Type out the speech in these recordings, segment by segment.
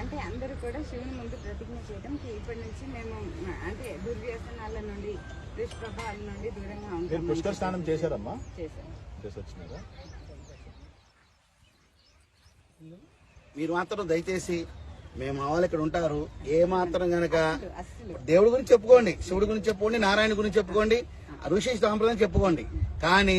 అంటే అందరూ కూడా శివుని ముందు ప్రతిజ్ఞ చేయడం ఇప్పటి నుంచి మేము అంటే దుర్వ్యసనాల నుండి దుష్ప్రభావాల నుండి దూరంగా మీరు ఉంటాం. పుష్కర స్నానం చేశారమ్మా? మీరు మాత్రం దయచేసి మేము మా వాళ్ళు ఇక్కడ ఉంటారు. ఏ మాత్రం గనక దేవుడి గురించి చెప్పుకోండి శివుడి గురించి చెప్పుకోండి నారాయణ గురించి చెప్పుకోండి ఋషి సాంప్రదాయం చెప్పుకోండి. కానీ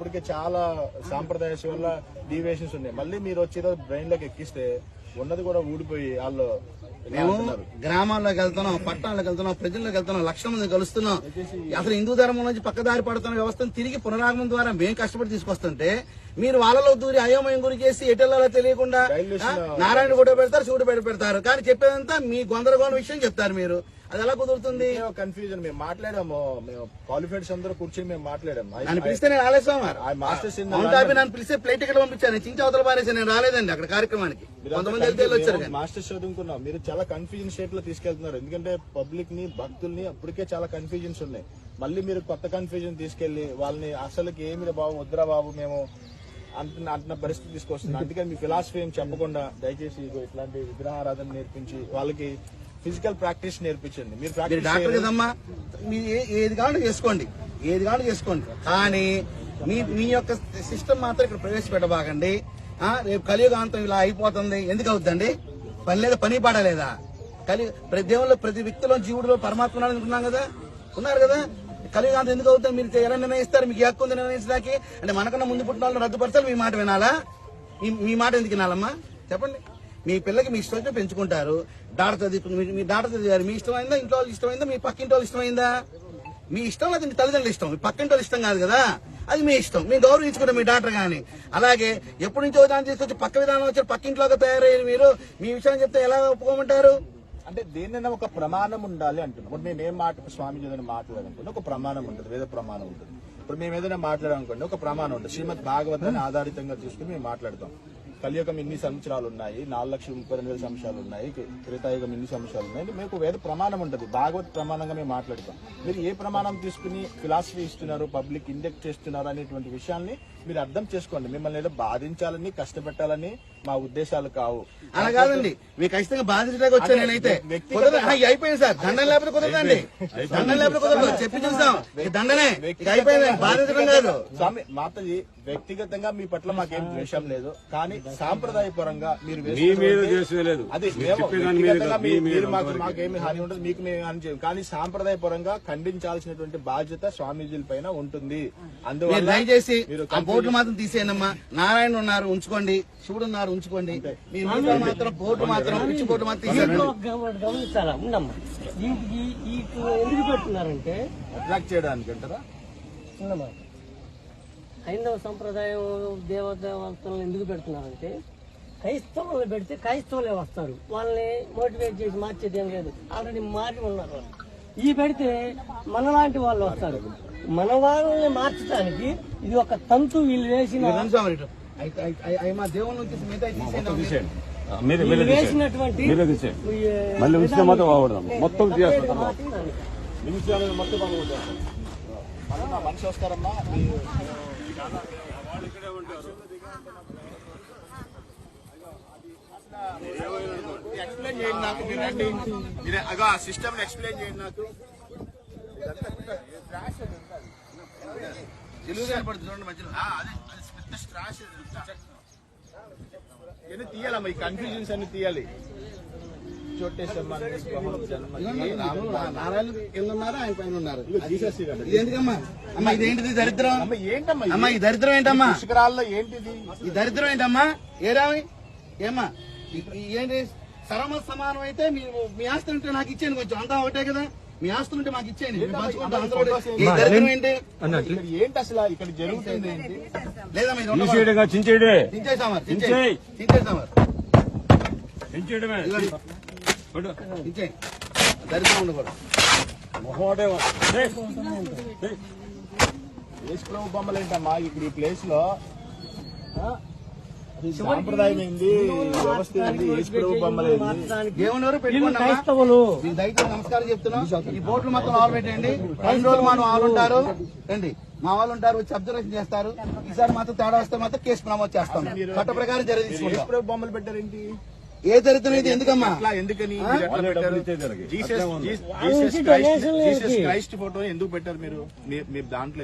ఇప్పటికే చాలా సాంప్రదాయస్ వల్ల డీవియేషన్స్ ఉన్నాయి మళ్ళీ మీరు వచ్చి బ్రెయిన్లోకి ఎక్కిస్తే ఉన్నది కూడా ఊడిపోయి వాళ్ళు మేము. గ్రామాల్లోకి వెళ్తున్నాం పట్టణాలకు వెళ్తున్నాం ప్రజల్లోకి వెళ్తున్నాం లక్షల మంది కలుస్తున్నాం అసలు హిందూ ధర్మం నుంచి పక్కదారి పడుతున్న వ్యవస్థను తిరిగి పునరాగమనం ద్వారా మేము కష్టపడి తీసుకొస్తుంటే మీరు వాళ్ళలో దూరి అయోమయం గురి చేసి ఎటెల్లాలో తెలియకుండా నారాయణ ఫోటో పెడతారు శివుడు పెట్టి పెడతారు. కానీ చెప్పేదంతా మీ గొందరగోళం విషయం చెప్తారు మీరు. అది ఎలా కుదురుతుంది? కన్ఫ్యూజన్ మేము మాట్లాడాము. మేము క్వాలిఫైడ్స్ అందరూ కూర్చొని మేము మాట్లాడాము. నన్ను పిలిస్తే నేను రాలేదు మాస్టర్స్ నన్ను పిలిస్తే ప్లేట్ టికెట్ పంపించాను చించి అవతల పారేసి నేను రాలేదండి అక్కడ కార్యక్రమానికి. కొంతమంది వెళ్తే వచ్చారు కానీ మాస్టర్స్ చదువుకున్నాం మీరు చాలా కన్ఫ్యూజన్ స్టేట్లో తీసుకెళ్తున్నారు. ఎందుకంటే పబ్లిక్ని భక్తుల్ని అప్పటికే చాలా కన్ఫ్యూజన్స్ ఉన్నాయి. మళ్ళీ మీరు కొత్త కన్ఫ్యూజన్ తీసుకెళ్ళి వాళ్ళని అసలుకి ఏమి బాబు వద్దురా బాబు మేము అంటున్న అంటున్న పరిస్థితి తీసుకొస్తుంది. అందుకని మీ ఫిలాసఫీ ఏం చెప్పకుండా దయచేసి ఇట్లాంటి విగ్రహారాధన నేర్పించి వాళ్ళకి ఫిజికల్ ప్రాక్టీస్ నేర్పించండి. మీరు మీరు ప్రాక్టీస్ డాక్టర్ కదమ్మా? మీ ఏ- ఏది కావాలో చేసుకోండి. ఏది కావాలో చేసుకోండి. కానీ మీ మీ యొక్క సిస్టమ్ మాత్రం ఇక్కడ ప్రవేశపెట్టబాకండి. రేపు కలియుగాంతం ఇలా అయిపోతుంది. ఎందుకు అవుతుందండి పని లేదా పని పడలేదా కలి ప్రతి దేవుళ్ళు ప్రతి వ్యక్తిలో జీవుడిలో పరమాత్మ ఉన్నాడు అనుకున్నాం కదా? ఉన్నారు కదా? కలియుగాంతం ఎందుకు అవుతుంది? మీరు ఎలా నిర్ణయిస్తారు? మీకు హక్కు ఉంది నిర్ణయించడానికి? అంటే మనకన్నా ముందు పుట్టిన వాళ్ళని రద్దుపరచాలి మీ మాట వినాలా? మీ- మాట ఎందుకు వినాలమ్మా? చెప్పండి. మీ పిల్లకి మీ ఇష్టం పెంచుకుంటారు. డాక్టర్ మీ- మీ డాక్టర్ చదివారు. మీ ఇష్టమైందా? ఇంట్లో వాళ్ళు ఇష్టమైందా? మీ పక్కింటి వాళ్ళు ఇష్టమైందా? మీ ఇష్టం లేదు మీ తల్లిదండ్రులు ఇష్టం. మీ పక్కింటి వాళ్ళు ఇష్టం కాదు కదా? అది మీ ఇష్టం. మీరు గౌరవించుకుంటాం మీ డాక్టర్ కానీ అలాగే ఎప్పటి నుంచో దాన్ని తీసుకొచ్చి పక్క విధానం వచ్చి పక్కింట్లోకి తయారయ్యారు మీరు. మీ విషయం చెప్తే ఎలా ఒప్పుకోమంటారు? అంటే దేన్నైనా ఒక ప్రమాణం ఉండాలి అంటున్నాం. ఇప్పుడు మేము ఏం మాట స్వామి ఏదైనా మాట్లాడాలనుకుంటే ఒక ప్రమాణం ఉంటుంది వేద ప్రమాణం ఉంటుంది. ఇప్పుడు మేము ఏదైనా మాట్లాడాలనుకోండి ఒక ప్రమాణం ఉంటుంది. శ్రీమద్ భాగవతాన్ని ఆధారితంగా తీసుకుని మేము మాట్లాడతాం. కలియుగం ఇన్ని సంవత్సరాలు ఉన్నాయి నాలుగు లక్షల ముప్పై రెండు వేల సంవత్సరాలు ఉన్నాయి త్రేతాయుగం ఇన్ని సంవత్సరాలు ఉన్నాయి. అంటే మీకు వేద ప్రమాణం ఉంటుంది భాగవత్ ప్రమాణంగా మేము మాట్లాడతాం. మీరు ఏ ప్రమాణం తీసుకుని ఫిలాసఫీ ఇస్తున్నారు పబ్లిక్ ఇండెక్ట్ చేస్తున్నారు అనేటువంటి విషయాన్ని మీరు అర్థం చేసుకోండి. మిమ్మల్ని ఏదో బాధించాలని కష్టపెట్టాలని మా ఉద్దేశాలు కావు. అలా కాదండి. మీకు ఖచ్చితంగా బాధించడానికి వచ్చాను అంటే నేనైతే. అయిపోయింది సార్. దండం లేకపోతే కుదరదండి దండం లేకపోతే కుదరదు. చెప్పి ఇక దండనే. అయిపోయింది. బాధించడం కాదు. స్వామి మాతజీ వ్యక్తిగతంగా మీ పట్ల మాకేం ద్వేషం లేదు. కానీ సాంప్రదాయపరంగా మీరు మీ మీద వేసుకున్నటువంటి- ద్వేషం లేదు. అది మీరు మీరు మాకు. మాకేమి హాని ఉండదు. మీకు మేము హాని చేయం కానీ సాంప్రదాయపరంగా ఖండించాల్సినటువంటి బాధ్యత స్వామీజీల పైన ఉంటుంది. మీరు అందువల్ల దయచేసి మీరు బోర్డు మాత్రం తీసేయనమ్మా. నారాయణ ఉన్నారు ఉంచుకోండి. శివుడు ఉన్నారు ఉంచుకోండి. మిగతా మాత్రం బోర్డు మాత్రం పిచ్చి బోర్డు మాత్రం తీసేయండి. గమనించాలా? ఉండమ్మా ఎందుకు అట్రాక్ట్ చేయడానికి అంటారా? హైందవ సంప్రదాయం దేవదేవతలను ఎందుకు పెడుతున్నారంటే క్రైస్తవులు పెడితే క్రైస్తవులే వస్తారు. వాళ్ళని మోటివేట్ చేసి మార్చేది ఏం లేదు. ఆల్రెడీ మారి ఉన్నారు. ఈ పెడితే మనలాంటి వాళ్ళు వస్తారు. మన వాళ్ళని మార్చడానికి ఇది ఒక తంతు వీళ్ళు వేసిన వీళ్ళు వేసినటువంటి మళ్ళీ ఉంచితే మాత్రం బాగుపడదాం మొత్తం మొత్తం మనిషి వస్తారమ్మా ఎక్స్ప్లెయిన్ చేయండి నాకు మీరు అగో ఆ సిస్టమ్ ఎక్స్ప్లెయిన్ చేయండి నాకు తీయాలమ్మా ఈ కన్ఫ్యూజన్స్ అన్ని తీయాలి. నారాయణ కింద ఉన్నారు? ఆయన పైన ఉన్నారు. ఎందుకమ్మా? అమ్మా ఇదేంటిది? దరిద్రం? అమ్మ ఏంటమ్మా? అమ్మా ఈ దరిద్రం ఏంటమ్మా? పుష్కరాల్లో ఏంటిది? ఈ దరిద్రం ఏంటమ్మా? ఏరామి ఏమ్మా? ఏంటి? సరమ సమానం అయితే మీ మీ ఆస్తి ఉంటే నాకు ఇచ్చేయండి కొంచెం. అంతా ఒకటే కదా? మీ ఆస్తులు ఉంటే మాకు ఇచ్చేయండి. మేము పంచుకుంటాం ఏంటి? ఇక్కడ ఏంటి అసలు? ఇక్కడ జరుగుతుంది ఏంటి? చించేయడే చించేయడమే. పడు. దించేయ్ దరిద్రం ఉండకూడదు. మొహోడే. యేసు ప్రభు బొమ్మలు ఏంటమ్మా ఇక్కడ ఈ ప్లేస్లో ఆ? అది సాంప్రదాయం ఏంది? వ్యవస్థ దేవుని క్రైస్తవులు. నమస్కారం చెప్తున్నాం. ఈ బోట్లు మొత్తం ఆలు పెట్టండి. రెండు రోజులు మనం వాళ్ళు ఉంటారు. రండి మా వాళ్ళు ఉంటారు వచ్చి అబ్జర్వేషన్ చేస్తారు. ఈసారి మాత్రం తేడా వస్తే మాత్రం కేసు నమోదు చేస్తాం. చట్ట ప్రకారం యేసు తీసుకుంటాం. ప్రభు బొమ్మలు పెట్టారేంటి? ఏ దరిద్రం ఇది ఎందుకమ్మా? అట్లా ఎందుకని. జీసస్ క్రైస్ట్ ఫోటో ఎందుకు పెట్టారు మీరు? మీరు దాంట్లో